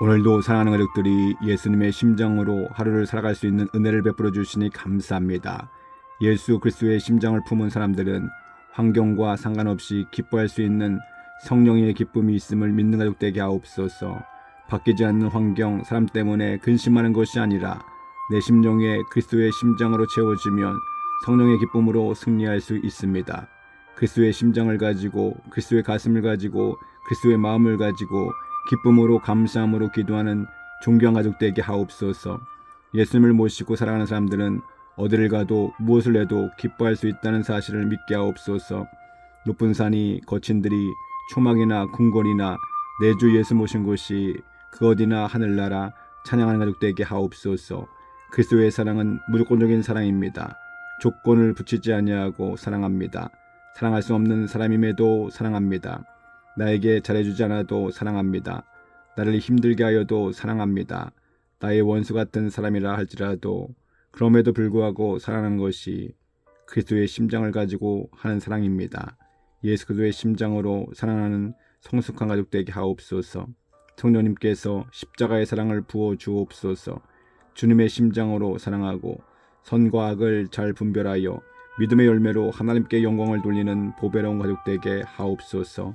오늘도 사랑하는 가족들이 예수님의 심장으로 하루를 살아갈 수 있는 은혜를 베풀어 주시니 감사합니다. 예수 그리스도의 심장을 품은 사람들은 환경과 상관없이 기뻐할 수 있는 성령의 기쁨이 있음을 믿는 가족 되게 하옵소서. 바뀌지 않는 환경, 사람 때문에 근심하는 것이 아니라 내 심령에 그리스도의 심장으로 채워지면 성령의 기쁨으로 승리할 수 있습니다. 그리스도의 심장을 가지고 그리스도의 가슴을 가지고 그리스도의 마음을 가지고 기쁨으로 감사함으로 기도하는 존귀한 가족 되게 하옵소서. 예수님을 모시고 살아가는 사람들은 어디를 가도 무엇을 해도 기뻐할 수 있다는 사실을 믿게 하옵소서. 높은 산이 거친 들이 초막이나 궁궐이나 내주 예수 모신 곳이 그 어디나 하늘나라 찬양하는 가족 되게 하옵소서. 그리스도의 사랑은 무조건적인 사랑입니다. 조건을 붙이지 아니하고 사랑합니다. 사랑할 수 없는 사람임에도 사랑합니다. 나에게 잘해주지 않아도 사랑합니다. 나를 힘들게 하여도 사랑합니다. 나의 원수 같은 사람이라 할지라도 그럼에도 불구하고 사랑하는 것이 그리스도의 심장을 가지고 하는 사랑입니다. 예수 그리스도의 심장으로 사랑하는 성숙한 가족 되게 하옵소서. 성령님께서 십자가의 사랑을 부어 주옵소서. 주님의 심장으로 사랑하고 선과 악을 잘 분별하여 믿음의 열매로 하나님께 영광을 돌리는 보배로운 가족 되게 하옵소서.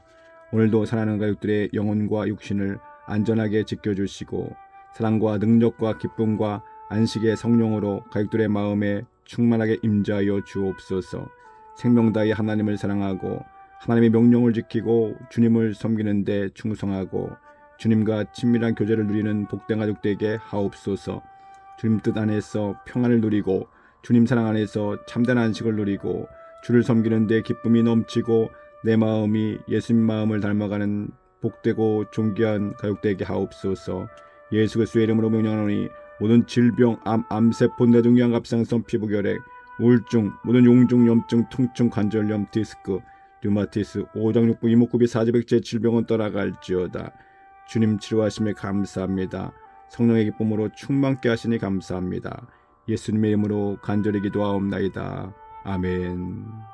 오늘도 사랑하는 가족들의 영혼과 육신을 안전하게 지켜주시고 사랑과 능력과 기쁨과 안식의 성령으로 가족들의 마음에 충만하게 임자하여 주옵소서. 생명 다해 하나님을 사랑하고 하나님의 명령을 지키고 주님을 섬기는 데 충성하고 주님과 친밀한 교제를 누리는 복된 가족 되게 하옵소서. 주님 뜻 안에서 평안을 누리고 주님 사랑 안에서 참된 안식을 누리고 주를 섬기는 데 기쁨이 넘치고 내 마음이 예수님 마음을 닮아가는 복되고 존귀한 가족 되게 하옵소서. 예수 그리스도의 이름으로 명령하노니 모든 질병, 암, 암세포, 뇌종양, 갑상선, 피부결핵, 우울증, 모든 용중, 염증, 통증, 관절염, 디스크, 류마티스, 오장육부, 이목구비, 사지백제 질병은 떠나갈지어다. 주님 치료하심에 감사합니다. 성령의 기쁨으로 충만케 하시니 감사합니다. 예수님의 이름으로 간절히 기도하옵나이다. 아멘.